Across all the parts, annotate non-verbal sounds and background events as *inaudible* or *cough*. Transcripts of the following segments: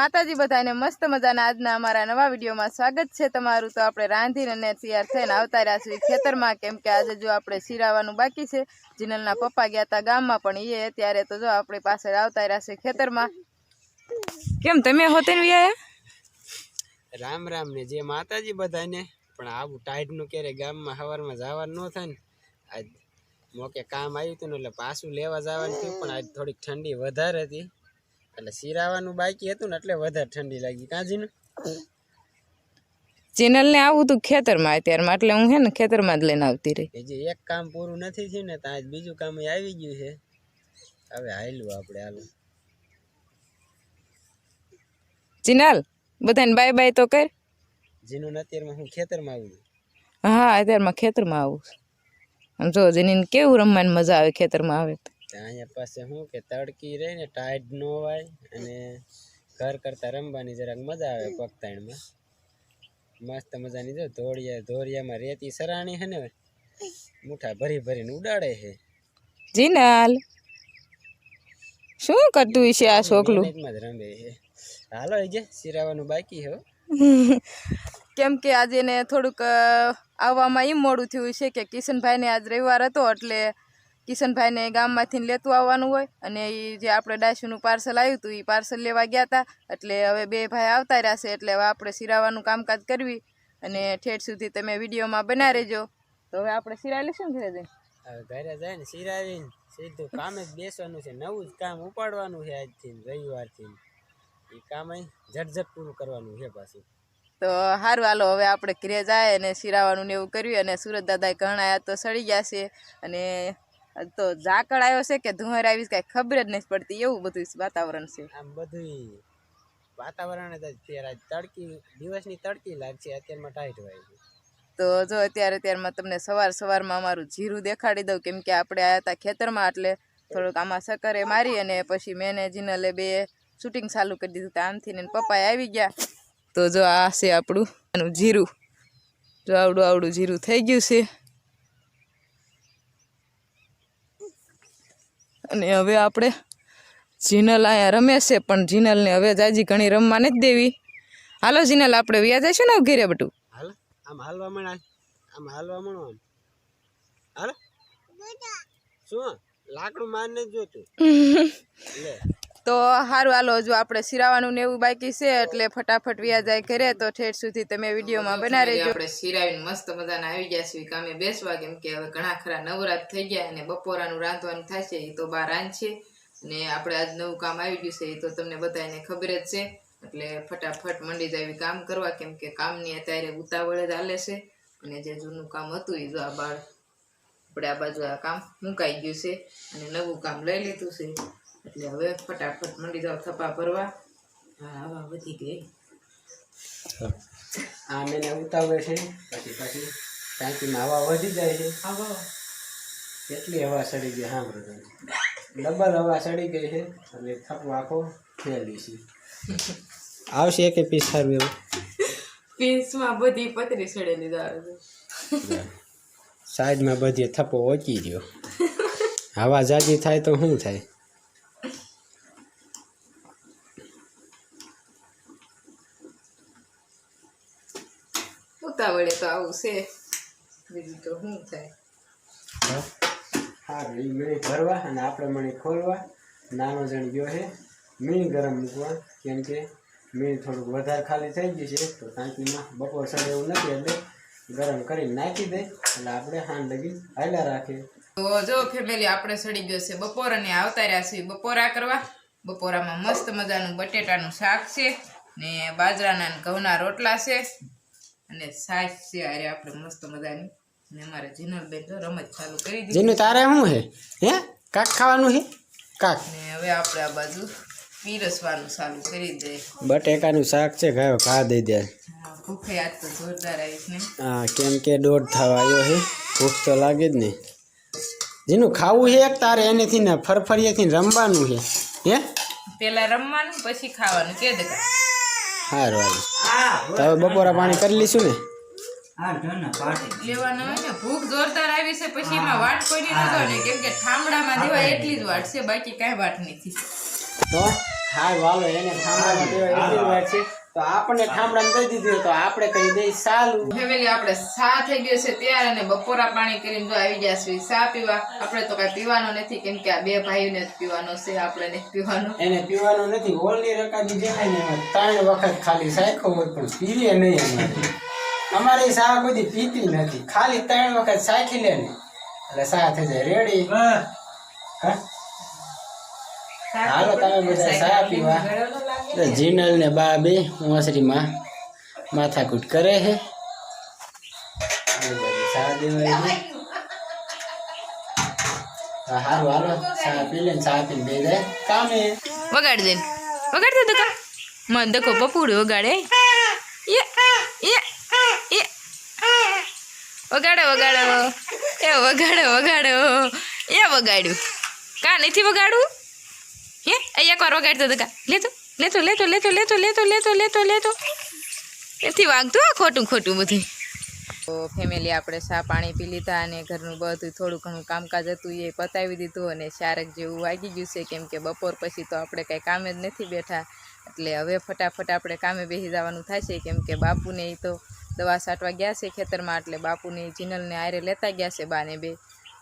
માતાજી બધાને મસ્ત મજાના આજના અમારા નવા વિડીયોમાં સ્વાગત છે તમારું. તો આપણે રાંધીને અને તૈયાર થઈને આવતા રહ્યા છીએ ખેતરમાં. કેમ કે આજે જો આપણે શીરાવાનું બાકી છે. જીનલના પપ્પા ગયા હતા ગામમાં, પણ એ ત્યારે તો જો આપણી પાસે આવતા રહ્યા છે ખેતરમાં. કેમ તમે હોતે રામ રામ ને જે માતાજી બધાને. પણ આવું ટાઈટનું ક્યારે ગામમાં સવારમાં જવાનું ન થાય ને. આજ મોકે કામ આવ્યું હતું ને એટલે પાછું લેવા જવાનું થયું, પણ આજ થોડીક ઠંડી વધારે હતી. એટલે સિરાવાનું બાકી હતું ને એટલે વધારે ઠંડી લાગી કાંજીને જીનલને આવું હતું ખેતરમાં અત્યારમાં એટલે હું હે ને ખેતરમાં જ લઈને આવતી રહી એ જે એક કામ પૂરું નથી થયું ને તો આજ બીજું કામ ય આવી ગયું છે હવે હાલ્યું આપણે હાલો જીનલ બધાને બાય બાય તો કર જેનું અત્યારમાં હું ખેતરમાં આવું છું. હા અત્યારમાં ખેતરમાં આવું છું. આમ જો જેની કેવું રમવાની મજા આવે ખેતરમાં આવે તો. અહીંયા પાસે શું કે તડકી રહી ને ટાઈટ ન હોય અને ઘર કરતા રમવાની જરાક મજા આવે પગતાણમાં. મસ્ત મજાની જો ધોળિયા ધોળિયામાં રેતી સરાણી છે ને મુઠા ભરી ભરીને ઉડાડે છે જીનાલ શું કરતું હશે આ છોકલું? જ રમે છે હાલો એ જે સિરાવાનું બાકી હો. *laughs* કેમ કે આજે ને થોડુંક આવવામાં એમ મોડું થયું છે કે કિશનભાઈને આજ રવિવાર હતો એટલે કિશનભાઈને ગામમાંથી લેતું આવવાનું હોય અને એ જે આપણે ડાસુનું પાર્સલ આવ્યું હતું એ પાર્સલ લેવા ગયા હતા એટલે હવે બે ભાઈ આવતા રહ્યા છે એટલે હવે આપણે સિરાવાનું કામકાજ કરવી અને ઠેઠ સુધી તમે વિડીયોમાં બના રહેજો. તો હવે આપણે સિરાય લઈશું ઘરે જઈને? હવે ઘરે જઈને સિરાવીને સીધું કામે જ બેસવાનું છે નવું જ કામ ઉપાડવાનું છે આજથી રવિવારથી એ કામ ઝટઝટ પૂરું કરવાનું છે પાછું. તો સારું હાલો હવે આપણે ઘરે જાય અને સિરાવાનું ને એવું કર્યું અને સુરત દાદાએ ઘણા તો સડી ગયા છે અને તો ઝાકળ આવ્યો છે કે ધુમર આવી કઈ ખબર જ નથી પડતી. એવું બધું વાતાવરણ છે. આમ બધું વાતાવરણ જ અત્યારે આજ તડકી દિવસની તડકી લાગશે. અત્યારમાં ટાઈટ હોય છે. તો જો અત્યારે અત્યારમાં તમને સવાર સવારમાં અમારું જીરું દેખાડી દઉં કેમ કે આપણે આવ્યા હતા ખેતરમાં એટલે થોડુંક આમાં સકરે મારી અને પછી મેનેજીનલે જીનલે બે શૂટિંગ ચાલુ કરી દીધું આમથી ને પપ્પાએ આવી ગયા. તો જો આ છે આપણું આનું જીરું. જો આવડું આવડું જીરું થઈ ગયું છે. અને હવે આપણે જીનલ અહીંયા રમે છે પણ જીનલને હવે જાજી ઘણી રમવા નથી દેવી. હાલો જીનલ આપણે વ્યા જઈશું ને ઘેરે બટું હાલ આમ હાલવા મણા આમ હાલવા મણો આમ. હાલ. શું લાકડું મારને જ જોતું? *laughs* લે. તો સારું હાલો જો આપણે સિરાવાનું ને એવું બાકી છે એટલે ફટાફટ વ્યા જાય ઘરે તો ઠેઠ સુધી તમે વિડીયોમાં બના રહેજો. આપણે સિરાવીને મસ્ત મજાના આવી ગયા છીએ કામે બેસવા કેમ કે હવે ઘણા ખરા નવરાત થઈ ગયા અને બપોરાનું રાંધવાનું થશે એ તો બાર છે. અને આપણે આજ નવું કામ આવી ગયું છે એ તો તમને બધાને ખબર જ છે. એટલે ફટાફટ મંડી જાય કામ કરવા કેમ કે કામની અત્યારે ઉતાવળ જ હાલે છે. અને જે જૂનું કામ હતું એ જો આ બાળ આપણે આ બાજુ આ કામ મુકાઈ ગયું છે. અને નવું કામ લઈ લીધું છે. એટલે હવે ફટાફટ મંડી જાવ થપ્પા ભરવા. હા હવા વધી ગઈ. આમ એને ઉતાવળે છે. પછી પછી ટાંકીમાં હવા વધી જાય છે. કેટલી હવા સડી ગઈ હા તમે ડબલ હવા સડી ગઈ છે અને થપ્પો આખો ફેલી છે. આવશે કે પીસ સારું એવું. પીસમાં બધી પતરી સડેલી આવે સાઈડમાં બધી થપ્પો ઓચી રહ્યો હવા જાજી થાય તો શું થાય? ઉતાવળે તો આવું છે. બીજું તો શું થાય? હા? એ મીણી ભરવા અને આપણે મણી ખોલવા. નાનો જણ ગયો છે. મીણ ગરમ મૂકવા કેમ કે મીણ થોડુંક વધારે ખાલી થઈ ગયું છે તો ટાંકીમાં બપોર સડે એવું નથી એટલે ગરમ કરીને નાખી દે. એટલે આપણે હાંડ લગી હાલ્યા રાખીએ તો જો ફેમિલી આપણે સડી ગયો છે બપોર અને આવતા રહ્યા છીએ બપોરા કરવા. બપોરામાં મસ્ત મજાનું બટેટાનું શાક છે ને બાજરાના ઘઉંના રોટલા છે. અને સાસ છે અરે આપણે મસ્ત મજાની. ને અમારે જીનલબેન તો રમત ચાલુ કરી દીધી. જેનું તારે શું છે? હે? કાક ખાવાનું છે? કાક? ને હવે આપણે આ બાજુ પીરસવાનું ચાલુ કરી દે. બટેકાનું શાક છે ખાયો ખા દઈ દે. હા, ભૂખે આજ તો જોરદાર આવીશ ને. હા કેમ કે દોઢ થવા આવ્યો હે ભૂખ તો લાગે જ નહીં જેનું ખાવું છે તારે એનેથી ને ફરફરીએથી રમવાનું છે. હે? પેલા રમવાનું પછી ખાવાનું. કે દે સારું હારું તો હવે બપોરા પાણી કરી લઈશું ને. લેવાનું હોય ને ભૂખ જોરદાર આવી છે પછી એમાં વાટ કોઈની ન ને કેમ કે ઠામડામાં દેવા એટલી જ વાટ છે બાકી કાંઈ વાટ નથી. તો? હા વાલો એને ઠામડામાં દેવા એટલી વાર છે. તો આપણને ઠામડામાં દઈ દીધું તો આપણે કહી દઈ સાલું. ફેમિલી આપણે સા થઈ ગયો છે ત્યારે અને બપોરા પાણી કરીને જો આવી ગયા છે સા પીવા. આપણે તો કઈ પીવાનો નથી કેમ કે આ બે ભાઈઓને જ પીવાનો છે આપણે નથી પીવાનો. એને પીવાનું નથી ઓલની રકાબી દેખાય ને ત્રણ વખત ખાલી સાયખો હોય પણ પીવે નહીં અમારે અમારી સા બધી પીતી નથી. ખાલી ત્રણ વખત સાખી લે ને. એટલે સા થઈ જાય રેડી હા? હાલો તમે બધા સા પીવા. જીનલ ને બા બે મોસરીમાં માથાકૂટ કરે છે. દેવાય હારું હાલો સા પી લે ને પીને બે જાય. કામે. વગાડી દે. વગાડ દે કા મન દકો પપુડું વગાડે. યે યે યે વગાડો વગાડો. એ વગાડો વગાડો. એ વગાડ્યું. કા નથી વગાડવું હે એકવાર વગાડતો તો કા લેતો લેતો લેતો લેતો લેતો લેતો લેતો લેતો લેતો એથી વાગતું આ ખોટું ખોટું બધું તો ફેમિલી આપણે ચા પાણી પી લીધા અને ઘરનું બધું થોડું ઘણું કામકાજ હતું, એ પતાવી દીધું અને શારક જેવું વાગી ગયું છે, કેમ કે બપોર પછી તો આપણે કાંઈ કામે જ નથી બેઠા. એટલે હવે ફટાફટ આપણે કામે બેસી જવાનું થશે, કેમ કે બાપુને એ તો દવા છાંટવા ગયા છે ખેતરમાં, એટલે બાપુને જીનલને આયરે લેતા ગયા છે બાને બે.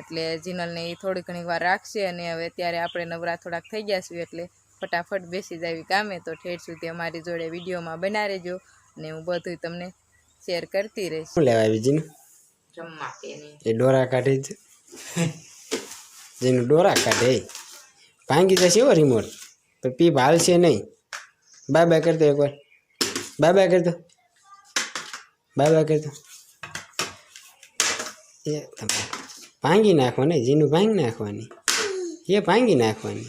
એટલે જીનલને એ થોડી ઘણી વાર રાખશે અને હવે ત્યારે આપણે નવરા થોડાક થઈ ગયા છીએ એટલે ફટાફટ બેસી જાવી કામે. તો ઠેઠ સુધી અમારી જોડે વિડીયોમાં બના રહેજો અને હું બધું તમને શેર કરતી રહીશ. શું લેવા આવી જીનું જમવા એ ડોરા કાઢે જ જેનું ડોરા કાઢે? ભાંગી જશે એવો રિમોટ તો પીપ હાલશે નહીં. બાય બાય કરતો એકવાર. બાય બાય કરતો બાય બાય કરતો એ તમે. ભાંગી નાખવાની જીનું ભાંગી નાખવાની. એ ભાંગી નાખવાની.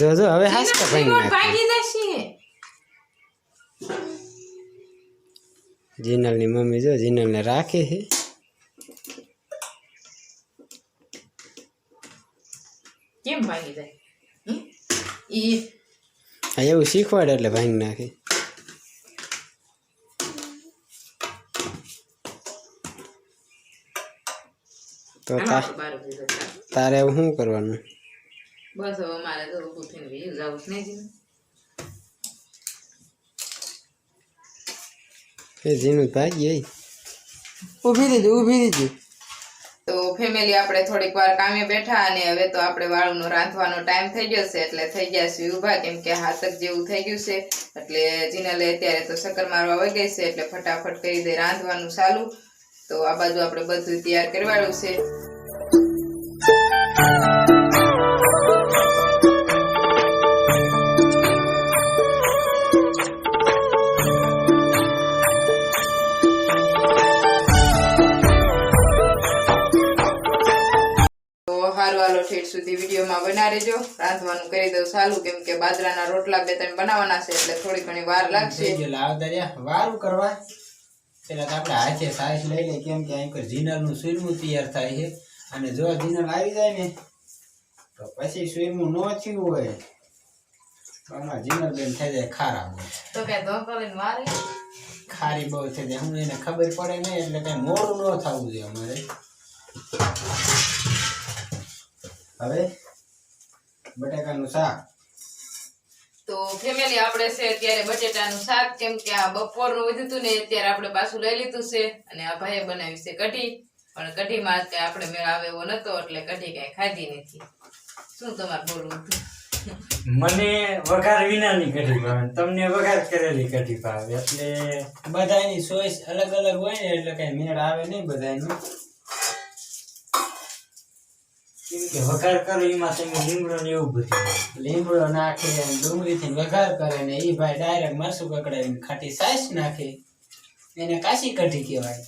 જો જો હવે ભાંગી નાખવાની. ભાગી જશે જીનલની મમ્મી જો જીનલને રાખે છે. કેમ ભાંગી જાય? એવું શીખવાડે એટલે ભાંગી નાખે. તો ઊભી. તારે હવે શું કરવાનું? બસ હવે મારે તો ઊભું થઈને બીજું જવું જ નહીં એ જીનું ભાગી ઊભી દીધું ઊભી દીધું તો ફેમિલી આપણે થોડીક વાર કામે બેઠા અને હવે તો આપણે વાળુનો રાંધવાનો ટાઈમ થઈ ગયો છે એટલે થઈ ગયા છે ઊભા કેમ કે હાથક જેવું થઈ ગયું છે એટલે જીનલે અત્યારે તો શક્કર મારવા વહી ગઈ છે એટલે ફટાફટ કરી દે રાંધવાનું ચાલુ. તો આ બાજુ આપણે બધું તૈયાર કરવાનું છે. હારું હાલો ઠેઠ સુધી વિડીયોમાં બના રહેજો. રાંધવાનું કરી દઉં સારું કેમ કે બાજરાના રોટલા બે ત્રણ બનાવવાના છે એટલે થોડી ઘણી વાર લાગશે. વારું કરવા. પેલા તો આપણે હાથે સાઈઝ લઈ લે કેમ કે અહીં જીનરનું સુરમું તૈયાર થાય છે. અને જો જીનર આવી જાય ને તો પછી સુરમું ન થયું હોય તો આમાં જીનલ બેન થઈ જાય ખારા તો કે ધોકો લઈને મારે ખારી બહુ થઈ જાય. હું એને ખબર પડે નહીં એટલે કાંઈ મોડું ન થવું જોઈએ અમારે. હવે બટાકાનું શાક. તો ફેમિલી આપણે છે અત્યારે બટેટાનું શાક કેમ કે આ બપોરનું વધ્યું હતું ને અત્યારે આપણે પાછું લઈ લીધું છે અને આ ભાઈએ બનાવી છે કઢી. પણ કઢીમાં કઈ આપણે મેળ એવો નતો એટલે કઢી કઈ ખાધી નથી. શું તમારે બોલવું? હતું મને વઘાર વિનાની કઢી ભાવે તમને વઘાર કરેલી કઢી ભાવે એટલે બધાની ચોઈસ અલગ અલગ હોય ને એટલે કઈ મેળ આવે નહીં બધાની કે વઘાર કરો એમાં તમે લીમડો ને એવું બધું લીમડો નાખે ડુંગળી થી વઘાર કરે ને એ ભાઈ ડાયરેક્ટ મરસું કકડાવીને ખાટી સાઈસ નાખે. એને કાશી કઢી કહેવાય.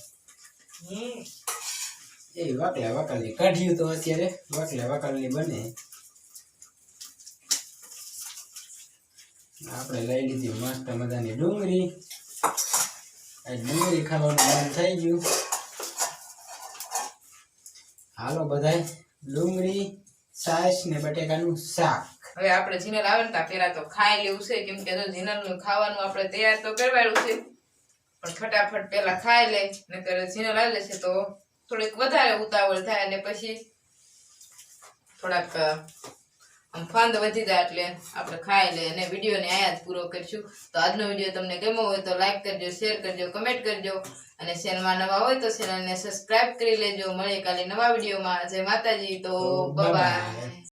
એ વકલા વકલની કઢ્યું તો અત્યારે વકલા વકલની બને. આપણે લઈ લીધી મસ્ત મજાની ડુંગળી. ડુંગળી ખાવાનું મન થઈ ગયું. હાલો બધાય. ડુંગળી સાઈસ ને બટેકાનું શાક. હવે આપણે જીનલ આવે ને પેલા તો ખાઈ લેવું છે, કેમ કે જો જીનલનું ખાવાનું આપણે તૈયાર તો કરવાનું છે, પણ ફટાફટ પેલા ખાઈ લે નકર જીનલ આવે છે તો થોડીક વધારે ઉતાવળ થાય અને પછી થોડાક ફાંદ વધી જાય એટલે આપણે ખાઈ લઈએ અને વિડીયોને આયા જ પૂરો કરીશું. તો આજનો વીડિયો તમને ગમ્યો હોય તો લાઈક કરજો શેર કરજો કમેન્ટ કરજો. અને ચેનલમાં નવા હોય તો ચેનલને સબસ્ક્રાઈબ કરી લેજો. મળે કાલે નવા વિડીયોમાં. જય માતાજી. તો બાય